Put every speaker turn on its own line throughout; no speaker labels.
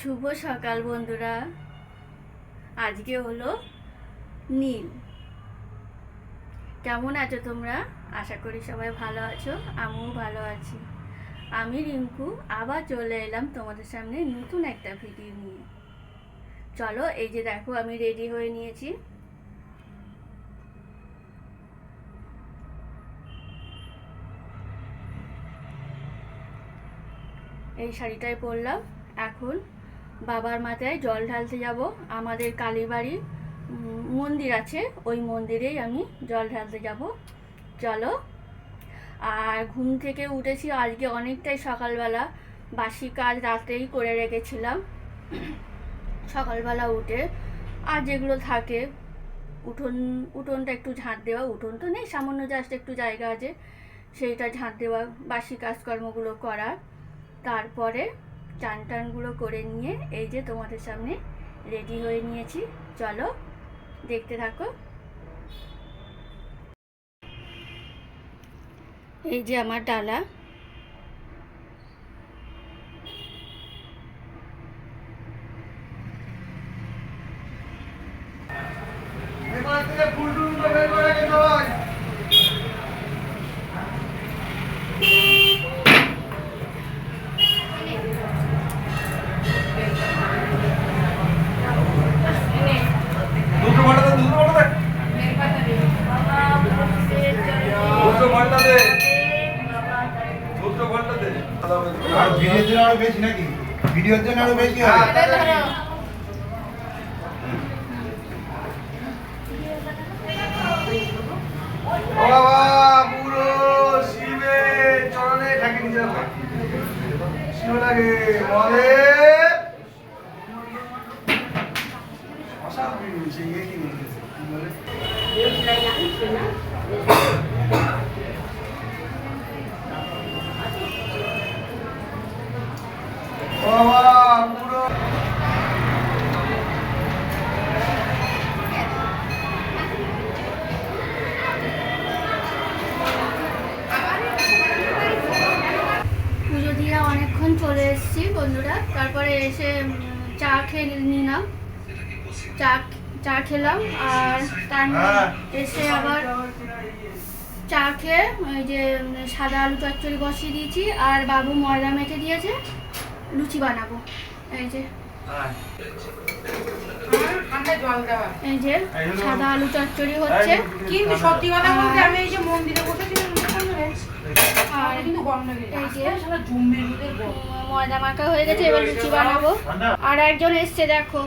শুভ সকাল বন্ধুরা। আজকে হলো নীল। কেমন আছো তোমরা? আশা করি সবাই ভালো আছো, আমিও ভালো আছি। আমি রিঙ্কু, আবার চলে এলাম তোমাদের সামনে নতুন একটা ভিডিও নিয়ে। চলো, এই যে দেখো, আমি রেডি হয়ে নিয়েছি। এই শাড়িটাই পরলাম, এখন বাবার মাথায় জল ঢালতে যাব। আমাদের কালীবাড়ি মন্দির আছে, ওই মন্দিরেই আমি জল ঢালতে যাব। চলো। আর ঘুম থেকে উঠেছি আজকে অনেকটাই সকালবেলা। বাসি কাজ রাতেই করে রেখেছিলাম। সকালবেলা উঠে আর যেগুলো থাকে, উঠোন, উঠোনটা একটু ঝাঁট দেওয়া, উঠোন তো নেই, সামান্য জাস্ট একটু জায়গা আছে, সেইটা ঝাঁট দেওয়া, বাসি কাজকর্মগুলো করা তারপরে চান টানগুলো করে নিয়ে এই যে তোমাদের সামনে রেডি হয়ে নিয়েছি। চলো, দেখতে থাকো। এই যে আমার ডালা
এবার থেকে ফুল টুলগুলো বের করে রেখে সবাই। দুটো ঘণ্টা দে, দুটো ঘণ্টা দে। দুটো ঘণ্টা দে। দুটো ঘণ্টা দে।
আর ভিডিওর জন্য আরও বেশি নাকি? ভিডিওর জন্য আরও বেশি হবে?
হ্যাঁ।
অনেকক্ষণ চলে এসেছি বন্ধুরা। তারপরে এসে চা খেয়ে নিলাম। চা চা খেলাম আর তার। এসে আবার চা খেয়ে, ওই যে সাদা আলু চচ্চড়ি বসিয়ে দিয়েছি আর বাবু ময়দা মেখে দিয়েছে। লুচি বানাবো। এই যে। এই যে, সাদা আলু চচ্চড়ি হচ্ছে।
কিন্তু সত্যি কথা বলতে আমি এই যে মন্দিরে বসেছিলাম
ময়দা মাখা হয়ে গেছে, এবার লুচি বানাবো। আর একজন এসছে, দেখো,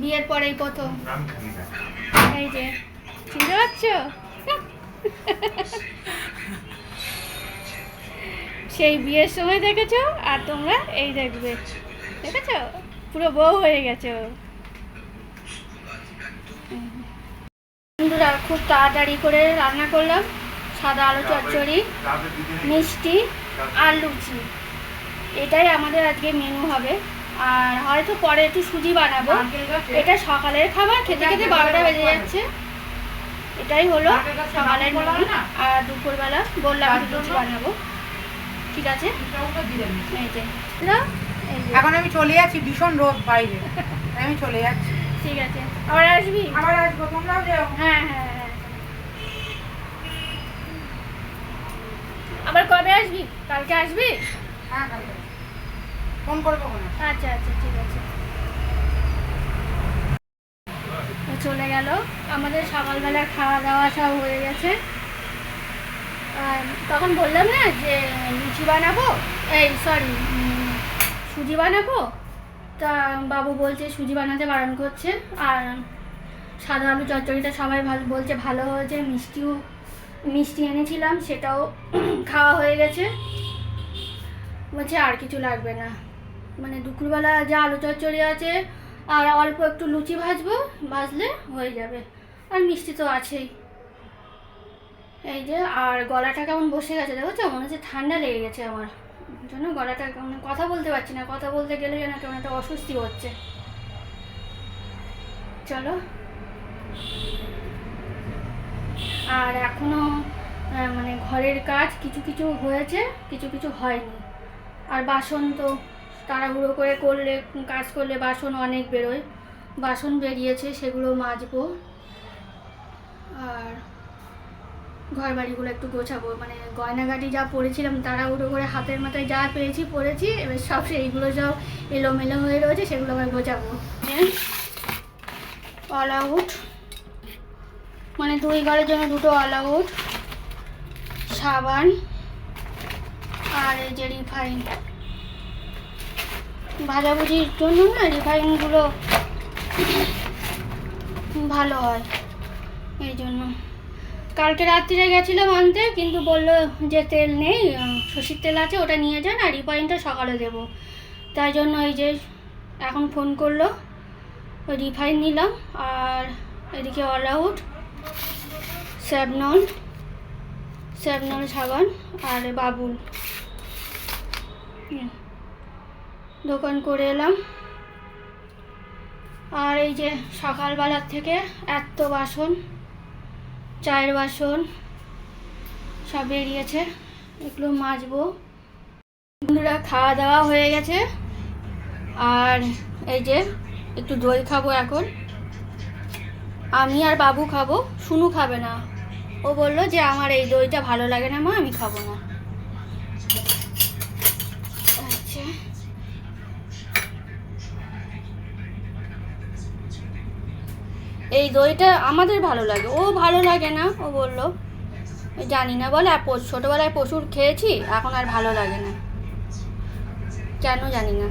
বিয়ের পরেই প্রথম। এই যে, চিনতে সেই বিয়ের সময় দেখেছ? আর তোমরা এই দেখবে। দেখেছ? পুরো বউ হয়ে গেছো বন্ধুরা, খুব তাড়াতাড়ি করে রান্না করলাম। সাদা আলু চচ্চড়ি মিষ্টি আর লুচি। এটাই আমাদের আজকে মেনু হবে। আর হয়তো পরে একটু সুজি বানাবো। এটা সকালের খাবার খেতে খেতে বারোটা বেজে যাচ্ছে। এটাই হলো সকালের মেনু আর দুপুরবেলা বললাম লুচি বানাবো। ঠিক আছে?
এখন আমি চলে যাচ্ছি ভীষণ রোদ বাইরে। আমি চলে যাচ্ছি।
ঠিক আছে। আবার আসবি?
আবার আসব তোমরাও যেও।
হ্যাঁ হ্যাঁ হ্যাঁ আবার কবে আসবি? কালকে আসবি?
হ্যাঁ কালকে ফোন করব কোনো
আচ্ছা আচ্ছা ঠিক আছে। চলে গেল। আমাদের সকালবেলা খাওয়া দাওয়া সব হয়ে গেছে। আর তখন বললাম না যে লুচি বানাবো? এই সরি সুজি বানাবো? তা বাবু বলছে সুজি বানাতে বারণ করছে। আর সাদা আলু চচ্চড়িটা সবাই ভালো বলছে ভালো হয়েছে মিষ্টিও মিষ্টি এনেছিলাম সেটাও খাওয়া হয়ে গেছে। বলছে আর কিছু লাগবে না। মানে দুপুরবেলা যা আলু চচ্চড়ি আছে আর অল্প একটু লুচি ভাজবো ভাজলে হয়ে যাবে। আর মিষ্টি তো আছেই। এই যে আর গলাটা কেমন বসে গেছে দেখো মনে হচ্ছে ঠান্ডা লেগে গেছে আমার। জন্য গলাটা কেমন কথা বলতে পারছি না। কথা বলতে গেলে যেন কেমন একটা অস্বস্তি হচ্ছে। চলো। আর এখনও আহ, মানে ঘরের কাজ কিছু কিছু হয়েছে, কিছু কিছু হয়নি। আর বাসন তো তাড়াহুড়ো করে করলে, কাজ করলে বাসন অনেক বেরোয়। বাসন বেরিয়েছে, সেগুলো মাজবো। আর ঘর বাড়িগুলো একটু গোছাবো। মানে গয়নাগাটি যা পরেছিলাম, তাড়াহুড়ো করে হাতের মাথায় যা পেয়েছি, পরেছি, এবার সব সেইগুলো সব এলোমেলো হয়ে রয়েছে, সেগুলো আবার গোছাবো। অল আউট মানে দুই ঘরের জন্য দুটো অল আউট সাবান আর এই যে রিফাইন। ভাজাভুজির জন্য না রিফাইনগুলো ভালো হয়, এই জন্য। কালকে রাত্রিরে গেছিলাম আনতে, কিন্তু বলল যে তেল নেই সর্ষের তেল আছে, ওটা নিয়ে যান, আর রিফাইনটা সকালে দেবো। তাই জন্য এই যে এখন ফোন করল রিফাইন নিলাম, আর এদিকে অল আউট স্যাবনল স্যাবনল সাবান আর বাবুল। হুম। দোকান করে এলাম। আর এই যে সকালবেলার থেকে এত বাসন, চায়ের বাসন সব বেরিয়েছে। এগুলো মাজবো। বন্ধুরা, খাওয়া দাওয়া হয়ে গেছে। আর এই যে একটু দই খাব এখন। আমি আর বাবু খাব, শুনু খাবে না। ও বলল যে আমার এই দইটা ভালো লাগে না মা, আমি খাব না। আচ্ছা। এই দইটা আমাদের ভালো লাগে, ও ভালো লাগে না, ও বলল। জানি না, বলে আর ছোটোবেলায় প্রচুর খেয়েছি, এখন আর ভালো লাগে না। কেন জানি না।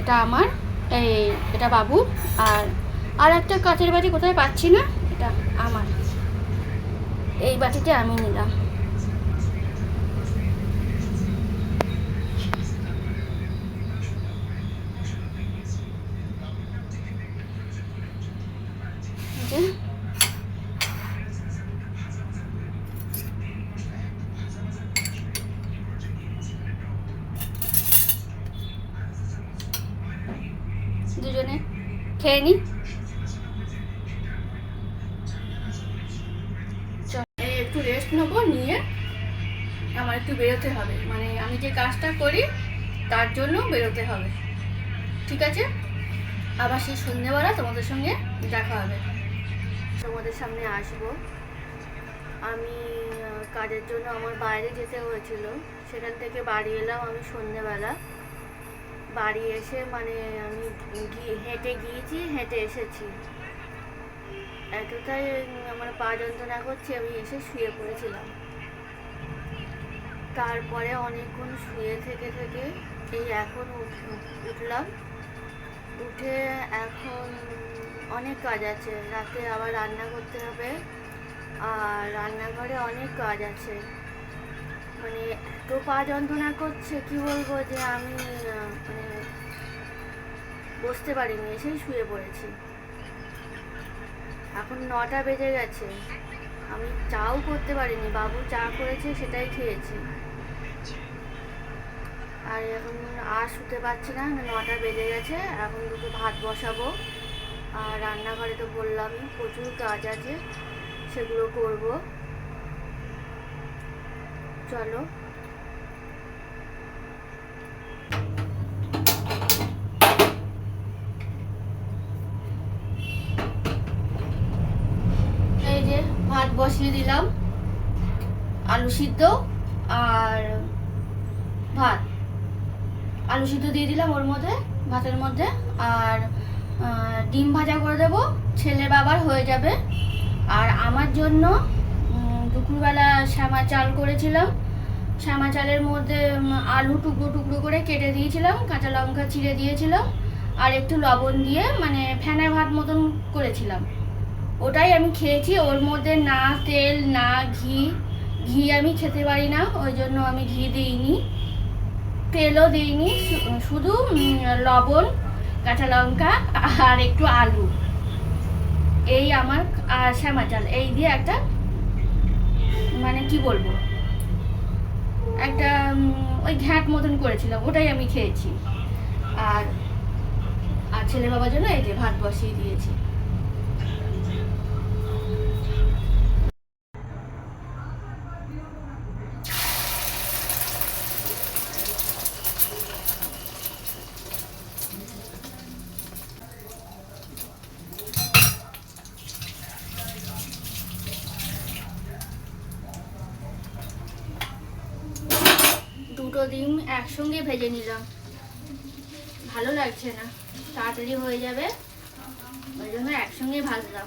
এটা আমার এই, এটা বাবু। আর আর একটা কাঠের বাটি কোথায় পাচ্ছি না? এটা আমার। এই বাটিটা আমি নিলাম এই যে দুজনে খেয়ে নি। চল, এই একটু রেস্ট নেব নিয়ে আমার একটু বেরোতে হবে। মানে আমি যে কাজটা করি তার জন্য বেরোতে হবে। ঠিক আছে? আবার সেই সন্ধ্যেবেলা তোমাদের সঙ্গে দেখা হবে। তোমাদের সামনে আসব। আমি কাজের জন্য আমার বাইরে যেতে হয়েছিল। সেখান থেকে বাড়ি এলাম আমি সন্ধ্যেবেলা বাড়ি এসে মানে আমি হেঁটে গিয়েছি, হেঁটে এসেছি। এতটাই আমার পা যন্ত্রণা করছে, আমি এসে শুয়ে পড়েছিলাম। তারপরে অনেকক্ষণ শুয়ে থেকে থেকে এই এখন উঠ- উঠলাম। উঠে এখন অনেক কাজ আছে, রাতে আবার রান্না করতে হবে। আর রান্নাঘরে অনেক কাজ আছে। মানে এত পা যন্ত্রণা করছে, কি বলব যে আমি মানে বসতে পারিনি, এসেই শুয়ে পড়েছি। এখন নটা বেজে গেছে। আমি চাও করতে পারিনি, বাবু চা করেছে, সেটাই খেয়েছি। আর এখন আর শুতে পারছি না নটা বেজে গেছে, এখন দুটো ভাত বসাবো। আর রান্নাঘরে তো বললামই, প্রচুর কাজ আছে, সেগুলো করব। চলো এই যে ভাত বসিয়ে দিলাম। আলু সিদ্ধ আর ভাত। আলু সিদ্ধ দিয়ে দিলাম ওর মধ্যে, ভাতের মধ্যে। আর ডিম ভাজা করে দেবো। ছেলে বাবার হয়ে যাবে। আর আমার জন্য দুপুরবেলা শ্যামা চাল করেছিলাম। শ্যামা চালের মধ্যে আলু টুকরো টুকরো করে কেটে দিয়েছিলাম, কাঁচা লঙ্কা চিড়ে দিয়েছিলাম। আর একটু লবণ দিয়ে মানে ফেনা ভাত মতন করেছিলাম। ওটাই আমি খেয়েছি। ওর মধ্যে না তেল, না ঘি। ঘি আমি খেতে পারি না, ওই জন্য আমি ঘি দিইনি। তেলও দিইনি শুধু লবণ, কাঁচা লঙ্কা আর একটু আলু। এই আমার শ্যামা চাল। এই দিয়ে একটা মানে কি বলব, একটা ওই ঘ্যাট মতন করেছিলাম, ওটাই আমি খেয়েছি। আর আর ছেলে বাবার জন্য এই যে ভাত বসিয়ে দিয়েছি দুটো ডিম একসঙ্গে ভেজে নিলাম। ভালো লাগছে না। তাড়াতাড়ি হয়ে যাবে। ওই জন্য একসঙ্গে ভাজলাম।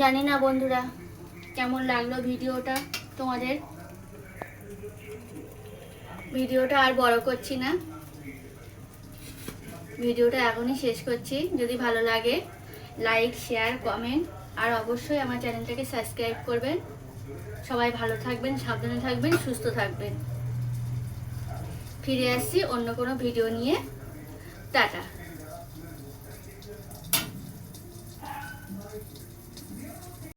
জানি না বন্ধুরা, কেমন লাগল ভিডিওটা তোমাদের? ভিডিওটা আর বড় করছি না। ভিডিওটা এখনই শেষ করছি। যদি ভালো লাগে লাইক শেয়ার কমেন্ট আর অবশ্যই আমার চ্যানেলটাকে সাবস্ক্রাইব করবেন। সবাই ভালো থাকবেন, সাবধানে থাকবেন, সুস্থ থাকবেন। ফিরে আসছি অন্য কোনো ভিডিও নিয়ে। টাটা।